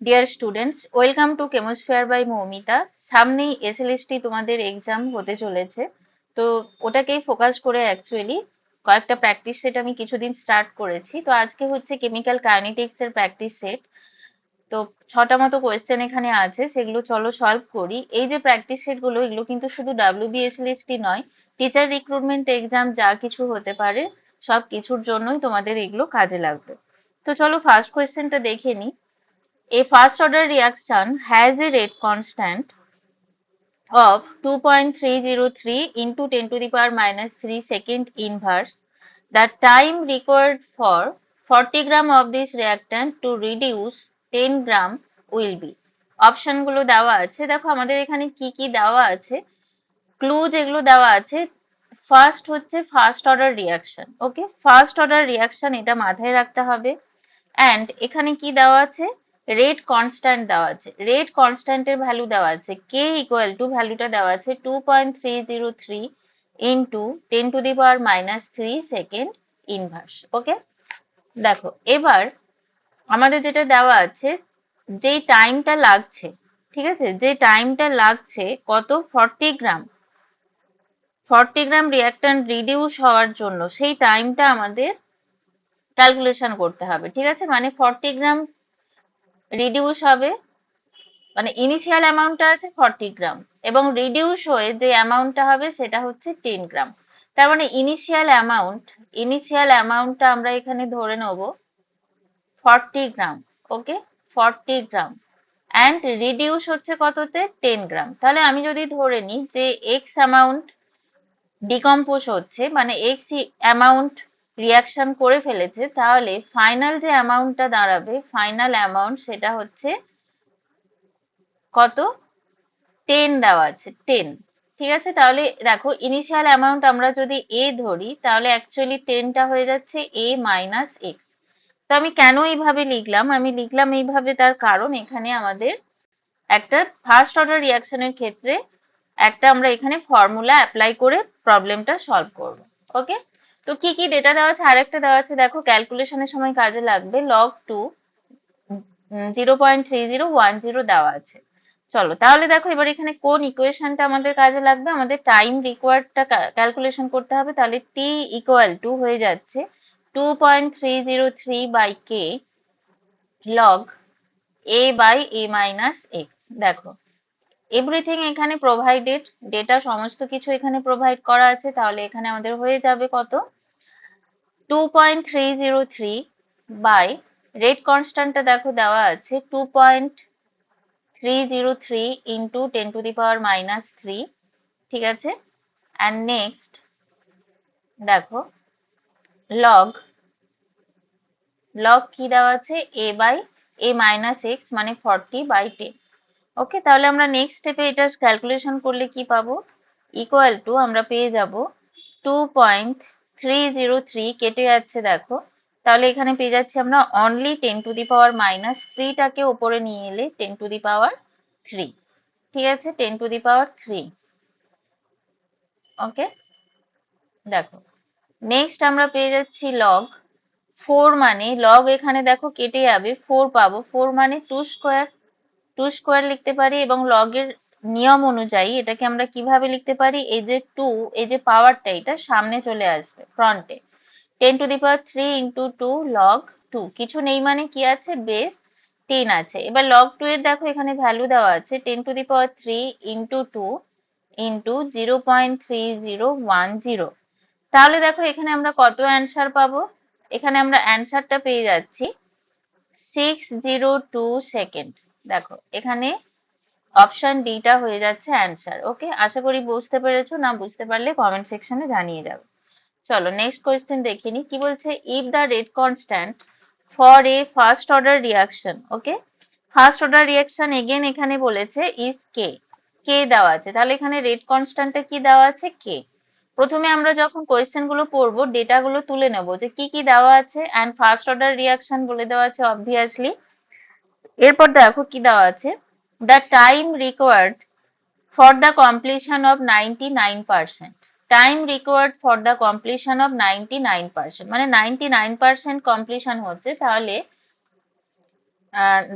Dear students welcome to chemosphere by Moumita সামনেই SLST তোমাদের exam হতে চলেছে। তো ওটাকেই ফোকাস করে অ্যাকচুয়ালি কয়েকটা প্র্যাকটিস সেট আমি কিছুদিন স্টার্ট করেছি। তো আজকে হচ্ছে কেমিক্যাল কাইনেটিক্স এর প্র্যাকটিস সেট তো ছটা মতো কোয়েশ্চেন এখানে আছে, সেগুলো চলো সলভ করি। এই যে প্র্যাকটিস সেটগুলো, এগুলো কিন্তু শুধু ডাব্লিউবিএসএলএসটি নয় টিচার রিক্রুটমেন্ট এক্সাম যা কিছু হতে পারে সব কিছুর জন্যই তোমাদের এগুলো কাজে লাগবে। তো চলো ফার্স্ট কোয়েশ্চেনটা দেখে নিই। A first order reaction has a rate constant of 2.303 into 10 to the power minus 3 second inverse. The time required for 40 gram of this reactant to reduce 10 gram will be. অপশনগুলো দেওয়া আছে দেখো আমাদের এখানে কি কি দেওয়া আছে ক্লু যেগুলো দেওয়া আছে ফার্স্ট হচ্ছে first order reaction okay first order reaction এটা মাথায় রাখতে হবে অ্যান্ড এখানে কি দেওয়া আছে রেট কনস্ট্যান্ট দেওয়া আছে। রেট কনস্ট্যান্টের ভ্যালু দেওয়া আছে। কে ইকুয়াল টু ভ্যালুটা দেওয়া আছে two point three zero three into ten to the power minus three second inverse okay দেখো, এবার আমাদের যেটা দেওয়া আছে যেই টাইমটা লাগছে, ঠিক আছে? যে টাইমটা লাগছে, কত? Forty gram forty gram reactant reduce হওয়ার জন্য সেই টাইমটা আমাদের ক্যালকুলেশন করতে হবে, ঠিক আছে? মানে ফর্টি গ্রাম রিডিউস হবে মানে ইনিশিয়াল অ্যামাউন্টটা আছে ফর্টি গ্রাম এবং রিডিউস হয়ে যে অ্যামাউন্টটা হবে সেটা হচ্ছে টেন গ্রাম তার মানে ইনিশিয়াল অ্যামাউন্ট ইনিশিয়াল অ্যামাউন্টটা আমরা এখানে ধরে নেব forty gram okay forty gram and reduce হচ্ছে কততে? টেন গ্রাম তাহলে আমি যদি ধরে নিই যে এক্স অ্যামাউন্ট ডিকম্পোজ হচ্ছে মানে এক্স অ্যামাউন্ট রিয়াকশন করে ফেলেছে, তাহলে ফাইনাল যে অ্যামাউন্টটা দাঁড়াবে ফাইনাল অ্যামাউন্ট সেটা হচ্ছে কত? টেন দেওয়া আছে টেন ঠিক আছে? তাহলে দেখো ইনিশিয়াল অ্যামাউন্ট আমরা যদি এ ধরি, তাহলে অ্যাকচুয়ালি টেনটা হয়ে যাচ্ছে এ মাইনাস এক্স তো আমি কেন এইভাবে লিখলাম? আমি লিখলাম এইভাবে তার কারণ এখানে আমাদের একটা ফার্স্ট অর্ডার রিয়াকশনের ক্ষেত্রে একটা আমরা এখানে ফর্মুলা অ্যাপ্লাই করে প্রবলেমটা সলভ করব। ওকে তো কি কি ডেটা দেওয়া আছে? আরেকটা দেওয়া আছে, দেখো ক্যালকুলেশনের সময় কাজে লাগবে। Log two zero point three zero one zero দেওয়া আছে। চলো, তাহলে দেখো, এবার এখানে কোন ইকুয়েশনটা আমাদের কাজে লাগবে? আমাদের টাইম রিকোয়ার্ডটা ক্যালকুলেশন করতে হবে, তাহলে টি ইকুয়াল টু হয়ে যাচ্ছে two point three zero three by K log A by A minus X দেখো এভরিথিং এখানে প্রোভাইডেড ডেটা সমস্ত কিছু এখানে প্রোভাইড করা আছে, তাহলে এখানে আমাদের হয়ে যাবে কত? Two point three zero three by rate কনস্ট্যান্টটা দেখো দেওয়া আছে two point three zero three into ten to the power minus three ঠিক আছে? অ্যান্ড নেক্সট দেখো লগ লগ কি দেওয়া আছে? A by A minus X মানে ফর্টি বাই টেন ওকে তাহলে আমরা নেক্সট স্টেপে এটা ক্যালকুলেশন করলে কি পাবো? ইকুয়াল টু আমরা পেয়ে যাব two point three zero three কেটে যাচ্ছে দেখো। তাহলে এখানে পেয়ে যাচ্ছি আমরা only ten to the power minus থ্রিটাকে ওপরে নিয়ে এলে ten to the power three ঠিক আছে? Ten to the power three okay দেখো। নেক্সট আমরা পেয়ে যাচ্ছি লগ ফোর মানে লগ এখানে দেখো কেটে যাবে। ফোর পাবো। ফোর মানে টু স্কোয়ার টু স্কোয়ার লিখতে পারি এবং লগের নিয়ম অনুযায়ী এটাকে আমরা কীভাবে লিখতে পারি? এই যে টু এই যে পাওয়ারটা এটা সামনে চলে আসবে ফ্রন্টে ten to the power three into two log two কিছু নেই মানে কি আছে? বেস টেন আছে। এবার লগ টু এর দেখো এখানে ভ্যালু দেওয়া আছে। Ten to the power three into two into zero point three zero one zero তাহলে দেখো এখানে আমরা কত অ্যান্সার পাবো? এখানে আমরা অ্যান্সারটা পেয়ে যাচ্ছি। সিক্স জিরো টু সেকেন্ড দেখো, এখানে অপশন ডিটা হয়ে যাচ্ছে অ্যান্সার ওকে আশা করি বুঝতে পেরেছ, না বুঝতে পারলে কমেন্ট সেকশনে জানিয়ে যাবে। চলো নেক্সট কোয়েশ্চেন দেখে কি বলছে? If the rate constant for a first order reaction okay first order reaction again এখানে বলেছে ইজ কে কে দেওয়া আছে। তাহলে এখানে রেট কনস্ট্যান্টটা কি দেওয়া আছে? কে প্রথমে আমরা যখন কোয়েশ্চেনগুলো পড়ব ডেটা গুলো তুলে নেব যে কি কি দেওয়া আছে অ্যান্ড ফার্স্ট অর্ডার রিয়াকশন বলে দেওয়া আছে অবভিয়াসলি এরপর দেখো কি দেওয়া আছে। Required for the completion of ninety nine percent time required for the completion ninety nine percent মানে নাইনটি নাইন পার্সেন্ট কমপ্লিশন হচ্ছে, তাহলে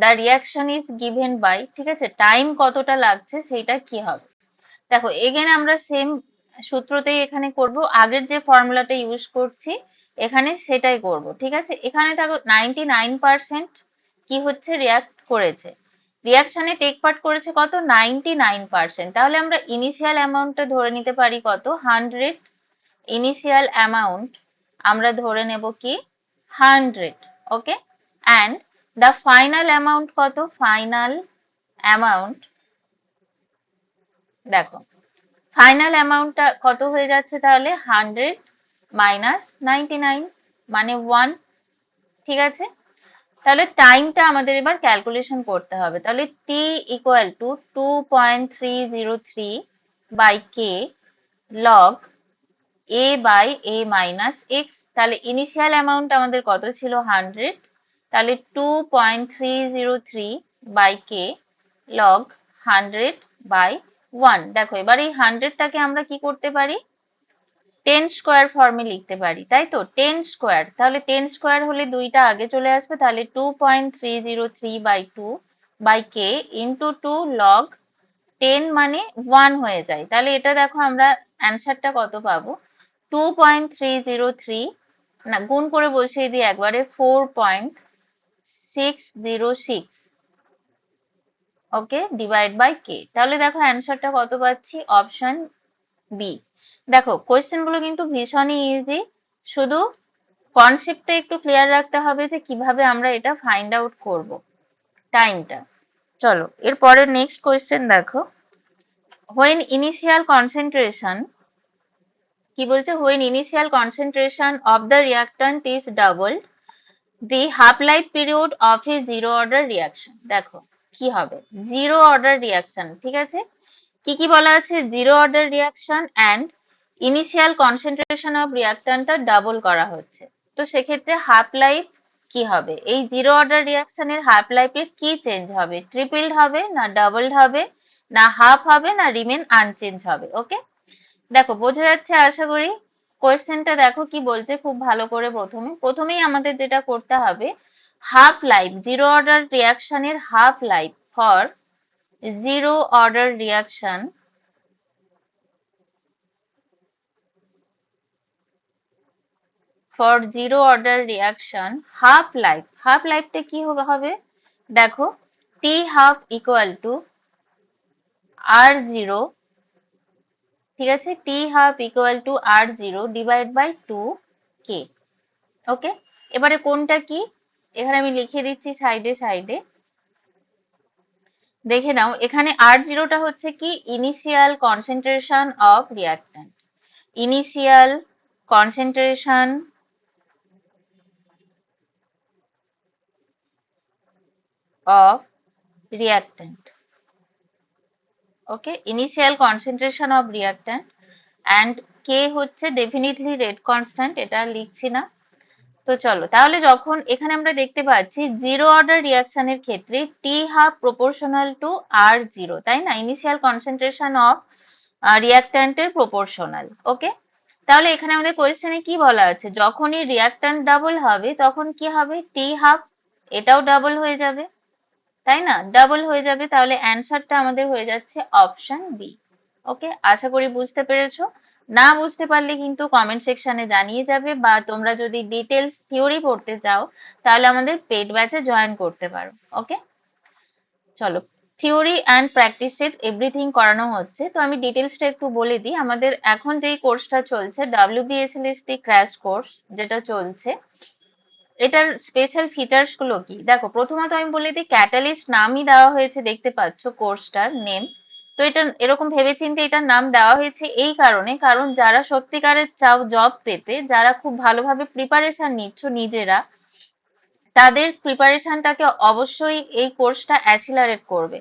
the reaction is given by ঠিক আছে? টাইম কতটা লাগছে সেটা কি হবে? দেখো এগেন আমরা সেম সূত্রতেই এখানে করব। আগের যে ফর্মুলাটা ইউজ করছি, এখানে সেটাই করব, ঠিক আছে? এখানে দেখো নাইনটি নাইন পার্সেন্ট কি হচ্ছে? রিয়াক্ট করেছে। রিয়াকশনে টেক পার্ট করেছে কত? নাইনটি নাইন পার্সেন্ট তাহলে আমরা ইনিশিয়াল অ্যামাউন্টটা ধরে নিতে পারি কত? হান্ড্রেড ইনিশিয়াল অ্যামাউন্ট আমরা ধরে নেব কি? Hundred okay and the final amount কত? ফাইনাল অ্যামাউন্ট দেখো ফাইনাল অ্যামাউন্টটা কত হয়ে যাচ্ছে তাহলে? হান্ড্রেড মাইনাস নাইনটি নাইন মানে ওয়ান ঠিক আছে? তাহলে টাইমটা আমাদের এবার ক্যালকুলেশন করতে হবে। তাহলে T equal to two point three zero three by K log A by A minus X তাহলে ইনিশিয়াল অ্যামাউন্ট আমাদের কত ছিল? হান্ড্রেড তাহলে two point three zero three by K log hundred by one দেখো, এবার এই হান্ড্রেডটাকে আমরা কি করতে পারি? টেন স্কোয়ার ফর্মে লিখতে পারি, তাই তো? টেন স্কোয়ার তাহলে টেন স্কোয়ার হলে দুইটা আগে চলে আসবে, তাহলে two point three zero three by two by K into two log ten মানে ওয়ান হয়ে যায়। তাহলে এটা দেখো আমরা অ্যান্সারটা কত পাবো? Two point three zero three না, গুণ করে বসিয়ে দিই একবারে four point six zero six okay divide by K তাহলে দেখো অ্যান্সারটা কত পাচ্ছি? অপশন বি দেখো কোয়েশ্চেনগুলো কিন্তু ভীষণই ইজি শুধু কনসেপ্টটা একটু ক্লিয়ার রাখতে হবে যে কীভাবে আমরা এটা ফাইন্ড আউট করব। টাইমটা চলো, এরপরের নেক্সট কোয়েশ্চেন দেখো। হোয়েন ইনিশিয়াল কনসেন্ট্রেশন কি বলছে? When initial concentration of the reactant is double the half life period of a zero order reaction দেখো, কি হবে? জিরো অর্ডার রিয়াকশন ঠিক আছে? কি কি বলা আছে? Zero order reaction and initial concentration of রিয়াক্ট্যান্টটা double করা হচ্ছে। তো সেক্ষেত্রে হাফ লাইফ কি হবে? এই জিরো অর্ডার রিয়াকশনের হাফ লাইফে কি চেঞ্জ হবে? ট্রিপলড হবে না ডাবলড হবে? না হাফ হবে না রিমেন আনচেঞ্জ হবে? ওকে দেখো, বোঝা যাচ্ছে, আশা করি কোয়েশ্চেনটা দেখো কি বলছে খুব ভালো করে প্রথমে। প্রথমেই আমাদের যেটা করতে হবে half life zero order রিয়াকশনের half life for zero order reaction for zero order reaction half life half লাইফটা কি হবে দেখো T half equal to R zero ঠিক আছে? T half equal to R zero divide by two K okay এবারে কোনটা কি? এখানে আমি লিখে দিচ্ছি সাইডে সাইডে দেখে নাও, এখানে আর জিরোটা হচ্ছে কি? Initial concentration of reactant initial concentration of reactant. Okay, initial concentration of reactant. And k হচ্ছে ডেফিনেটলি রেট কনস্ট্যান্ট এটা লিখছি না। তো চলো, তাহলে যখন এখানে আমরা দেখতে পাচ্ছি জিরো অর্ডার রিয়াকশনের ক্ষেত্রে T half proportional to R zero তাই না? ইনিশিয়াল কনসেন্ট্রেশন অফ রিয়াক্ট্যান্টের প্রপোর্শনাল ওকে তাহলে এখানে আমাদের কোয়েশ্চেনে কি বলা আছে? যখনই রিয়াক্ট্যান্ট ডাবল হবে, তখন কি হবে? টি হাফ এটাও ডাবল হয়ে যাবে। তাই না? ডাবল হয়ে যাবে, তাহলে অ্যান্সারটা আমাদের হয়ে যাচ্ছে অপশন বি ওকে আশা করি বুঝতে পেরেছ? না বুঝতে পারলে কিন্তু কমেন্ট সেকশনে জানিয়ে যাবে বা তোমরা যদি ডিটেলস থিওরি পড়তে চাও, তাহলে আমাদের পেড ব্যাচে জয়েন করতে পারো। ওকে চলো theory and practice set everything করানো হচ্ছে। তো আমি ডিটেলসটা একটু বলে দিই। আমাদের এখন যেই কোর্সটা চলছে ডাব্লিউবিএসএলএসটি ক্র্যাশ কোর্স যেটা চলছে এটার স্পেশাল ফিচার্সগুলো কি? দেখো, প্রথমত আমি বলে দিই ক্যাটালিস্ট নামই দেওয়া হয়েছে, দেখতে পাচ্ছ কোর্সটার নেম তো এটা এরকম ভেবেচিন্তে এটার নাম দেওয়া হয়েছে এই কারণে, কারণ যারা সত্যিকারের চাও জব পেতে, যারা খুব ভালোভাবে প্রিপারেশন নিচ্ছ নিজেরা, তাদের প্রিপারেশনটাকে অবশ্যই এই কোর্সটা অ্যাসিলারেট করবে।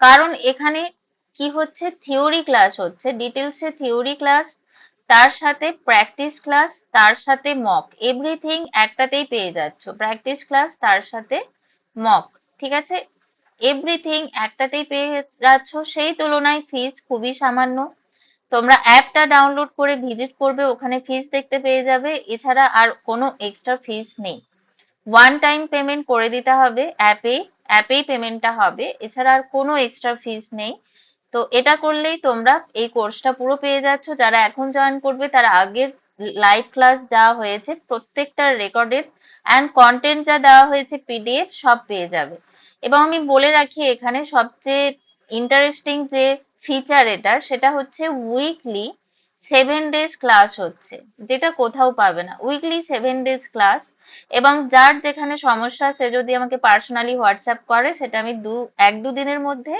কারণ এখানে কি হচ্ছে? থিওরি ক্লাস হচ্ছে। ডিটেলসে থিওরি ক্লাস তার সাথে প্র্যাকটিস ক্লাস তার সাথে মক এভরিথিং একটাতেই পেয়ে যাচ্ছ। প্র্যাকটিস ক্লাস তার সাথে মক ঠিক আছে? এভরিথিং একটাতেই পেয়ে যাচ্ছ। সেই তুলনায় ফিজ খুবই সামান্য। তোমরা অ্যাপটা ডাউনলোড করে ভিজিট করবে, ওখানে ফিজ দেখতে পেয়ে যাবে। এছাড়া আর কোনো এক্সট্রা ফিজ নেই। ওয়ান টাইম পেমেন্ট করে দিতে হবে অ্যাপে অ্যাপেই পেমেন্টটা হবে। এছাড়া আর কোনো এক্সট্রা ফিজ নেই। তো এটা করলেই তোমরা এই কোর্সটা পুরো পেয়ে যাচ্ছ। যারা এখন জয়েন করবে, তারা আগের লাইভ ক্লাস যা হয়েছে, প্রত্যেকটা রেকর্ডেড অ্যান্ড কন্টেন্ট যা দেওয়া হয়েছে পিডিএফ সব পেয়ে যাবে। এবং আমি বলে রাখি এখানে সবচেয়ে ইন্টারেস্টিং যে ফিচার এটার, সেটা হচ্ছে উইকলি সেভেন ডেজ ক্লাস হচ্ছে, যেটা কোথাও পাবে না। উইকলি সেভেন ডেজ ক্লাস এবং যার যেখানে সমস্যা সে যদি আমাকে পার্সোনালি হোয়াটসঅ্যাপ করে, সেটা আমি দু, এক দু দিনের মধ্যে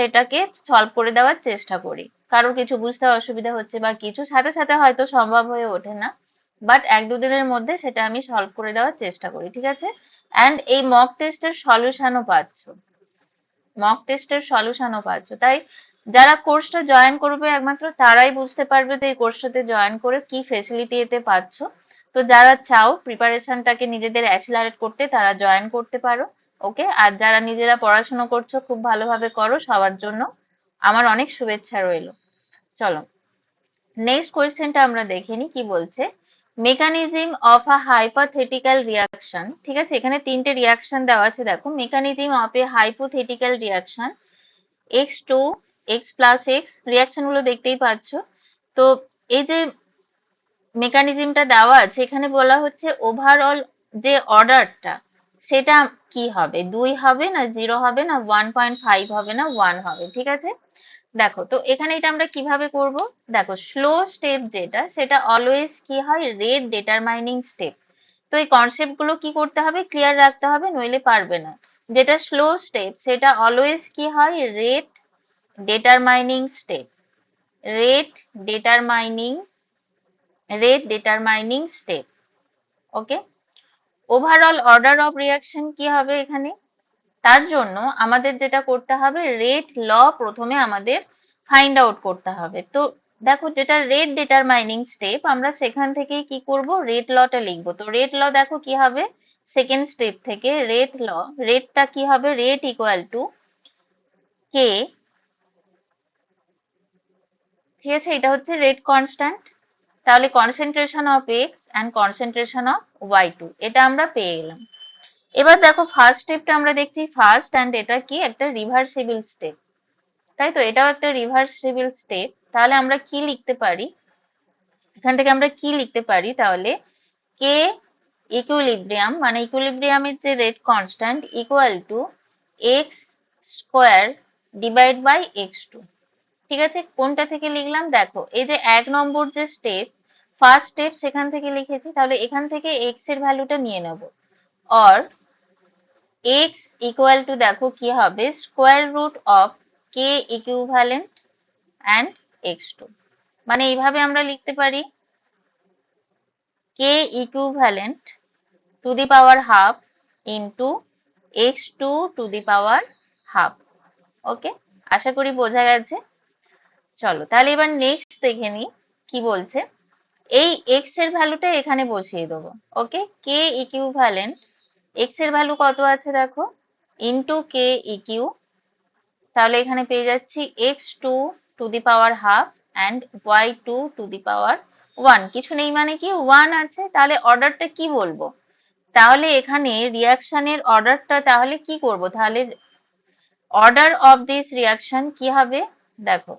সেটাকে সলভ করে দেওয়ার চেষ্টা করি। কারোর কিছু বুঝতে অসুবিধা হচ্ছে বা কিছু, সাথে সাথে হয়তো সম্ভব হয়ে ওঠে না বাট এক দুদিনের মধ্যে সেটা আমি সলভ করে দেওয়ার চেষ্টা করি, ঠিক আছে? অ্যান্ড এই মক টেস্টের সলিউশনও পাচ্ছ। মক টেস্টের সলিউশনও পাচ্ছ। তাই যারা কোর্সটা জয়েন করবে একমাত্র তারাই বুঝতে পারবে যে এই কোর্সটাতে জয়েন করে কি ফেসিলিটি এতে পাচ্ছ। তো যারা চাও প্রিপারেশনটাকে নিজেদের অ্যাসিলারেট করতে, তারা জয়েন করতে পারো। ওকে? আর যারা নিজেরা পড়াশোনা করছ, খুব ভালোভাবে করো সবার জন্য। আমার অনেক শুভেচ্ছা রইল। চলো। নেক্সট কোয়েশ্চেনটা আমরা দেখে নিই কি বলছে? Mechanism of a hypothetical reaction ঠিক আছে? এখানে তিনটে রিয়াকশন দেওয়া আছে, দেখো। Mechanism of a hypothetical reaction X two X plus X রিয়াকশনগুলো দেখতেই পাচ্ছ। তো এই যে মেকানিজমটা দেওয়া আছে, এখানে বলা হচ্ছে ওভারঅল যে অর্ডারটা সেটা কি হবে? দুই হবে না জিরো হবে না ওয়ান পয়েন্ট ফাইভ হবে না ওয়ান হবে, ঠিক আছে? দেখো, তো এখানে এটা আমরা কীভাবে করব? দেখো স্লো স্টেপ যেটা, সেটা অলওয়েজ কি হয়? রেট ডিটারমাইনিং স্টেপ তো এই কনসেপ্টগুলো কি করতে হবে? ক্লিয়ার রাখতে হবে, নইলে পারবে না। যেটা স্লো স্টেপ সেটা অলওয়েজ কি হয়? Rate determining step rate determining rate determining step okay overall order of reaction কি হবে এখানে? তার জন্য আমাদের যেটা করতে হবে রেট ল প্রথমে আমাদের ফাইন্ড আউট করতে হবে। তো দেখো যেটা রেট ডিটারমাইনিং স্টেপ আমরা সেখান থেকেই কি করব? রেট লটা লিখব। তো রেট ল দেখো কি হবে? সেকেন্ড স্টেপ থেকে রেট ল রেটটা কি হবে? রেট ইকুয়াল টু কে ঠিক আছে, এটা হচ্ছে রেট কনস্ট্যান্ট তাহলে concentration of X and concentration of Y two এটা আমরা পেয়ে গেলাম। এবার দেখো ফার্স্ট স্টেপটা আমরা দেখছি ফার্স্ট অ্যান্ড এটা কি? একটা রিভার্সিবল স্টেপ তাই তো? এটাও একটা রিভার্সিবল স্টেপ তাহলে আমরা কি লিখতে পারি? এখান থেকে আমরা কি লিখতে পারি? তাহলে কে ইকুইলিব্রিয়াম মানে ইকুইলিব্রিয়ামের যে rate constant equal to X square divide by X two ঠিক আছে? কোনটা থেকে লিখলাম? দেখো, এই যে এক নম্বর যে স্টেপ ফার্স্ট স্টেপ সেখান থেকে লিখেছি, তাহলে এখান থেকে এক্সের ভ্যালুটা নিয়ে নেব। অর এক্স ইকুয়াল টু দেখো কি হবে square root of K equivalent and X two মানে এইভাবে আমরা লিখতে পারি K equivalent to the power half into X two to the power half okay আশা করি বোঝা গেছে। চলো, তাহলে এবার নেক্সট দেখে নিই, কি বলছে। এই এক্সের ভ্যালুটা এখানে বসিয়ে দেবো ওকে কে ইকুইভ্যালেন্ট এক্সের ভ্যালু কত আছে দেখো? ইন্টু কে ইকিউ তাহলে এখানে পেয়ে যাচ্ছি x to to the power half and y to to the power one কিছু নেই মানে কি? ওয়ান আছে, তাহলে অর্ডারটা কি বলব? তাহলে এখানে রিয়াকশনের অর্ডারটা তাহলে কি করব? তাহলে অর্ডার অফ দিস রিয়াকশন কি হবে? দেখো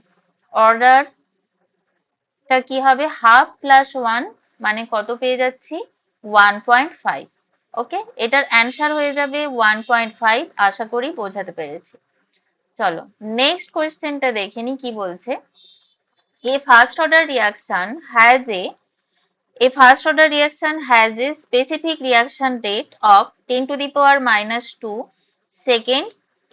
অর্ডারটা কি হবে? হাফ প্লাস ওয়ান মানে কত পেয়ে যাচ্ছি? ওয়ান পয়েন্ট ফাইভ ওকে এটার অ্যান্সার হয়ে যাবে ওয়ান পয়েন্ট ফাইভ আশা করি বোঝাতে পেরেছি। চলো নেক্সট কোয়েশ্চেনটা দেখে নি কি বলছে। A first order reaction has a A first order reaction has a specific reaction rate of 10 to the power minus 2 second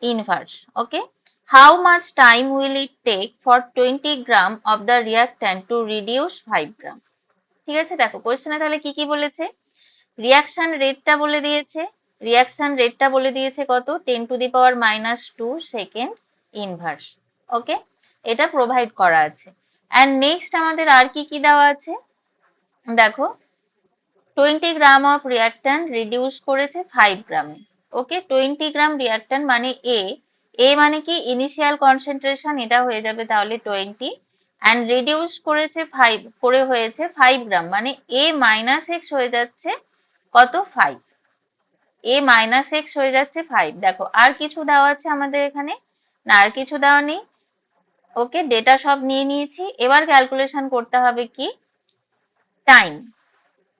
inverse. Okay. How much time will it take for 20 gram of the reactant to reduce 5 gram? ঠিক আছে, দেখো কোয়েশ্চেনে তাহলে কি কি বলেছে? Reaction রেটটা বলে দিয়েছে। রিয়াকশন রেটটা বলে দিয়েছে কত? Ten to the power minus two second inverse okay এটা প্রোভাইড করা আছে। অ্যান্ড নেক্সট আমাদের আর কি কি দেওয়া আছে? দেখো twenty gram of reactant reduce করেছে ফাইভ গ্রামে ওকে টোয়েন্টি গ্রাম রিয়াক্ট্যান্ট মানে এ এ মানে কি? ইনিশিয়াল কনসেন্ট্রেশন এটা হয়ে যাবে তাহলে টোয়েন্টি অ্যান্ড রিডিউস করেছে ফাইভ করে হয়েছে ফাইভ গ্রাম মানে এ মাইনাস এক্স হয়ে যাচ্ছে কত? ফাইভ এ মাইনাস এক্স হয়ে যাচ্ছে ফাইভ দেখো, আর কিছু দেওয়া আছে আমাদের এখানে? না, আর কিছু দেওয়া নেই। ওকে ডেটা সব নিয়ে নিয়েছি। এবার ক্যালকুলেশন করতে হবে কি? টাইম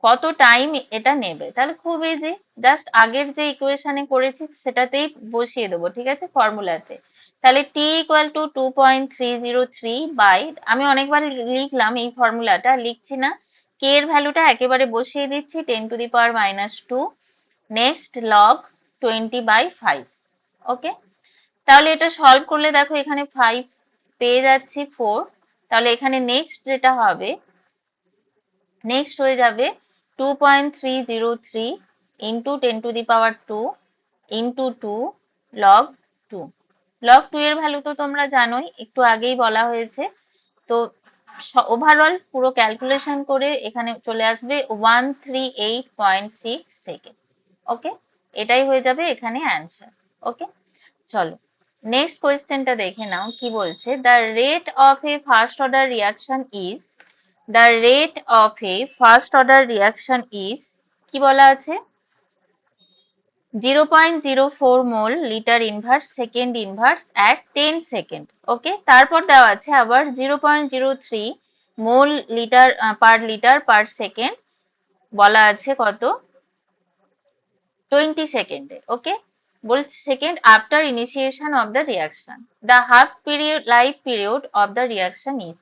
কত টাইম এটা নেবে। তাহলে খুব ইজি জাস্ট আগের যে ইকুয়েশনে করেছি সেটাতেই বসিয়ে দেবো, ঠিক আছে? ফর্মুলাতে তাহলে t equal to two point three zero three by আমি অনেকবার লিখলাম এই ফর্মুলাটা লিখছি না। কে এর ভ্যালুটা একেবারে বসিয়ে দিচ্ছি ten to the power minus two next log twenty by five okay তাহলে এটা সলভ করলে দেখো এখানে ফাইভ পেয়ে যাচ্ছি ফোর তাহলে এখানে নেক্সট যেটা হবে নেক্সট হয়ে যাবে two point three zero three into ten to the power two into two log two log two এর ভ্যালু তো তোমরা জানোই, একটু আগেই বলা হয়েছে। তো ওভারঅল পুরো ক্যালকুলেশন করে এখানে চলে আসবে one three eight point six second okay এটাই হয়ে যাবে এখানে অ্যান্সার ওকে চলো নেক্সট কোয়েশ্চেনটা দেখে নাও, কি বলছে? The rate of a first order reaction is the rate of a first order reaction is কি বলা আছে? Zero point zero four mole litre inverse second inverse at ten second okay তারপর দেওয়া আছে আবার zero point zero three mole litre per litre per second বলা আছে কত? টোয়েন্টি সেকেন্ডে ওকে বলছে second after initiation of the reaction the half period life period of the reaction is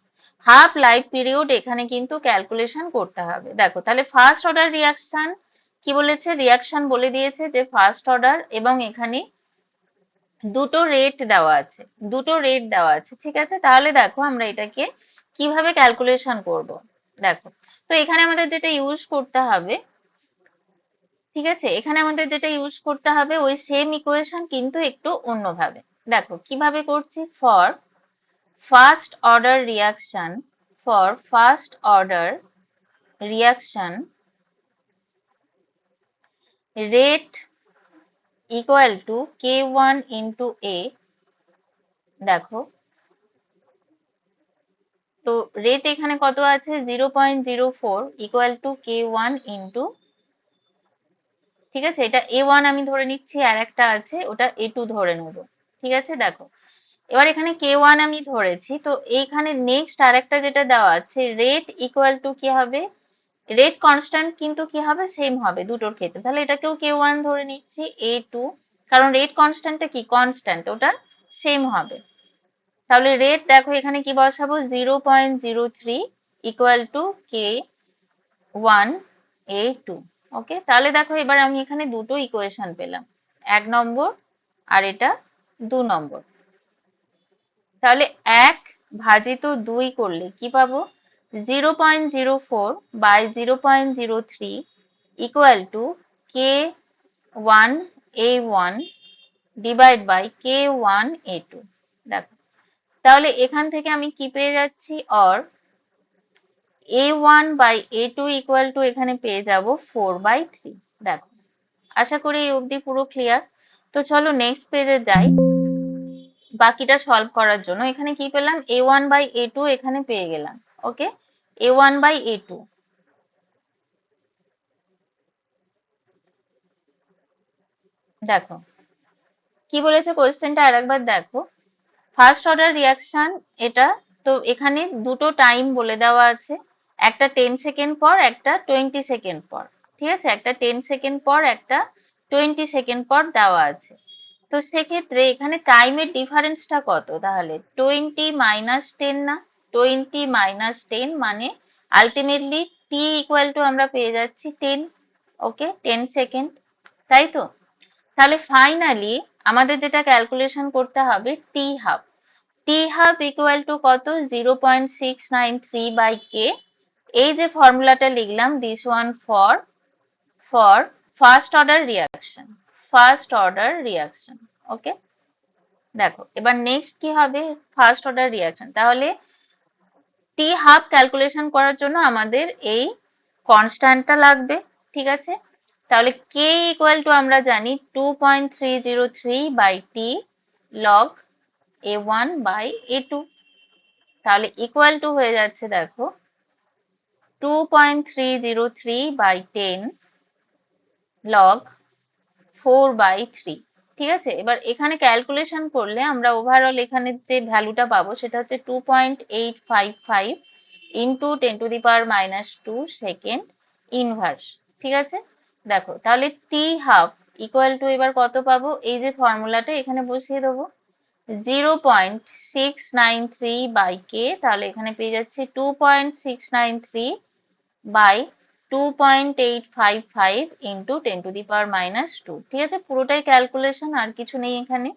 half life period এখানে কিন্তু ক্যালকুলেশন করতে হবে। দেখো, তাহলে ফার্স্ট অর্ডার রিয়াকশন কি বলেছে? রিয়াকশন বলে দিয়েছে যে ফার্স্ট অর্ডার এবং এখানে দুটো রেট দেওয়া আছে, দুটো রেট দেওয়া আছে, ঠিক আছে? তাহলে দেখো আমরা এটাকে কীভাবে ক্যালকুলেশন করব? দেখো, তো এখানে আমাদের যেটা ইউজ করতে হবে, ঠিক আছে? এখানে আমাদের যেটা ইউজ করতে হবে, ওই সেম ইকুয়েশন কিন্তু একটু অন্যভাবে। দেখো, কীভাবে করছি? For first order reaction for first order reaction rate equal to k one into a দেখো। তো রেট এখানে কত আছে? Zero point zero four equal to k one into ঠিক আছে? এটা এ ওয়ান আমি ধরে নিচ্ছি, আর একটা আছে, ওটা এ টু ধরে নেব। ঠিক আছে? দেখো। এবার এখানে কে ওয়ান আমি ধরেছি, তো এইখানে নেক্সট আর একটা যেটা দেওয়া আছে রেট ইকুয়াল টু কি হবে? রেট কনস্ট্যান্ট কিন্তু কি হবে? সেম হবে দুটোর ক্ষেত্রে। তাহলে এটাকেও কে ওয়ান ধরে নিচ্ছি এ টু কারণ রেট কনস্ট্যান্টটা কি? কনস্ট্যান্ট ওটা সেম হবে। তাহলে রেট দেখো, এখানে কি বসাবো? Zero point zero three equal to k one a two okay তাহলে দেখো, এবার আমি এখানে দুটো ইকুয়েশন পেলাম। এক নম্বর আর এটা দু নম্বর। তাহলে এক ভাজিত দুই করলে কি পাবো? Zero point zero four by zero point zero three equal to k one a one divide by k one a two দেখো, তাহলে এখান থেকে আমি কি পেয়ে যাচ্ছি? Or a one by a two equal to এখানে পেয়ে যাব ফোর বাই থ্রি দেখো, আশা করি এই অবধি পুরো ক্লিয়ার তো চলো নেক্সট পেজে যাই। বাকিটা সলভ করার জন্য। এখানে কি পেলাম? A one by a two এখানে পেয়ে গেলাম। Okay a one by a two দেখো। কি বলেছে কোয়েশ্চেনটা আরেকবার দেখো। ফার্স্ট অর্ডার রিয়াকশন এটা তো এখানে দুটো টাইম বলে দেওয়া আছে। একটা টেন সেকেন্ড পর, একটা টোয়েন্টি সেকেন্ড পর। ঠিক আছে? একটা টেন সেকেন্ড পর, একটা টোয়েন্টি সেকেন্ড পর দেওয়া আছে। তো সেক্ষেত্রে এখানে টাইমের ডিফারেন্সটা কত? তাহলে টোয়েন্টি মাইনাস টেন না? টোয়েন্টি মাইনাস টেন মানে আলটিমেটলি টি ইকুয়াল টু আমরা পেয়ে যাচ্ছি টেন ওকে টেন সেকেন্ড তাই তো? তাহলে ফাইনালি আমাদের যেটা ক্যালকুলেশন করতে হবে t half t half equal to কত? Zero point six nine three by k এই যে ফর্মুলাটা লিখলাম this one for for first order reaction first order reaction okay দেখো, এবার নেক্সট কি হবে? ফার্স্ট অর্ডার রিয়াকশন তাহলে টি হাফ ক্যালকুলেশন করার জন্য আমাদের এই কনস্ট্যান্টটা লাগবে, ঠিক আছে? তাহলে কে ইকুয়াল টু আমরা জানি two point three zero three by t log a one by a two তাহলে ইকুয়াল টু হয়ে যাচ্ছে, দেখো two point three zero three by ten log four by three ঠিক আছে? এবার এখানে ক্যালকুলেশন করলে আমরা ওভারঅল এখানে যে ভ্যালুটা পাবো সেটা হচ্ছে two point eight five five into ten to the power minus two second inverse ঠিক আছে? দেখো, তাহলে টি হাফ ইকুয়াল টু এবার কত পাবো? এই যে ফর্মুলাটা এখানে বসিয়ে দেবো। Zero point six nine three by k তাহলে এখানে পেয়ে যাচ্ছি two point six nine three by two point eight five five into ten to the power minus two ঠিক আছে? পুরোটাই ক্যালকুলেশন আর কিছু নেই এখানে।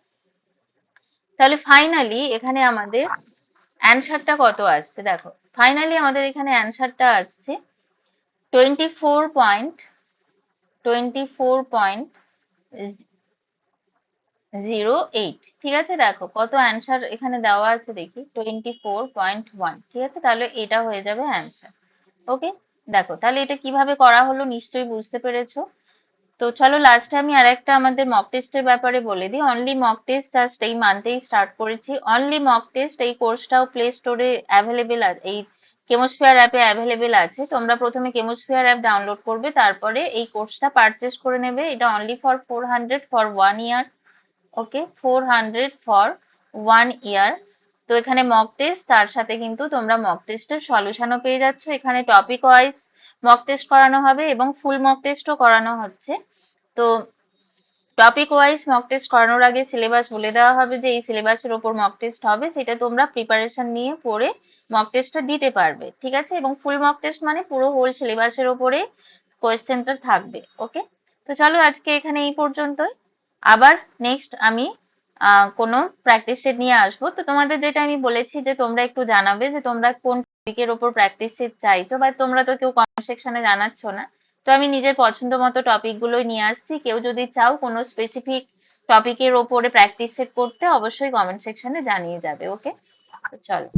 তাহলে ফাইনালি এখানে আমাদের অ্যান্সারটা কত আসছে? দেখো ফাইনালি আমাদের এখানে অ্যান্সারটা আসছে twenty four point twenty four point zero eight ঠিক আছে? দেখো, কত অ্যান্সার এখানে দেওয়া আছে দেখি টোয়েন্টি ফোর পয়েন্ট ওয়ান ঠিক আছে? তাহলে এটা হয়ে যাবে অ্যান্সার ওকে দেখো, তাহলে এটা কীভাবে করা হলো নিশ্চয়ই বুঝতে পেরেছ? তো চলো লাস্টে আমি আরেকটা আমাদের মক টেস্টের ব্যাপারে বলে দিই। অনলি মক টেস্ট জাস্ট এই মান্থেই স্টার্ট করেছি। অনলি মক টেস্ট এই কোর্সটাও প্লে স্টোরে অ্যাভেলেবেল আছে এই কেমোস্ফিয়ার অ্যাপে অ্যাভেলেবেল আছে। তোমরা প্রথমে কেমোস্ফিয়ার অ্যাপ ডাউনলোড করবে, তারপরে এই কোর্সটা পারচেস করে নেবে। এটা only for four hundred for one year okay four hundred for one year তো এখানে মক টেস্ট তার সাথে কিন্তু তোমরা মক টেস্টের সলিউশনও পেয়ে যাচ্ছ। এখানে টপিক ওয়াইজ মক টেস্ট করানো হবে এবং ফুল মক টেস্টও করানো হচ্ছে। তো টপিক ওয়াইজ মক টেস্ট করানোর আগে সিলেবাস বলে দেওয়া হবে যে, এই সিলেবাসের ওপর মক টেস্ট হবে, সেটা তোমরা প্রিপারেশন নিয়ে পড়ে মক টেস্টটা দিতে পারবে, ঠিক আছে? এবং ফুল মক টেস্ট মানে পুরো হোল সিলেবাসের ওপরে কোয়েশ্চেনটা থাকবে ওকে তো চলো আজকে এখানে এই পর্যন্তই। আবার নেক্সট আমি কোনো প্র্যাকটিস সেট নিয়ে আসব। তো তোমাদের যেটা আমি বলেছি যে তোমরা একটু জানাবে যে তোমরা কোন টপিকের ওপর প্র্যাকটিস সেট চাইছো বা তোমরা তো কেউ কমেন্ট সেকশনে জানাচ্ছ না। তো আমি নিজের পছন্দ মতো টপিক গুলোই নিয়ে আসছি। কেউ যদি চাও কোনো স্পেসিফিক টপিকের ওপরে প্র্যাকটিস সেট করতে, অবশ্যই কমেন্ট সেকশনে জানিয়ে যাবে ওকে চলো।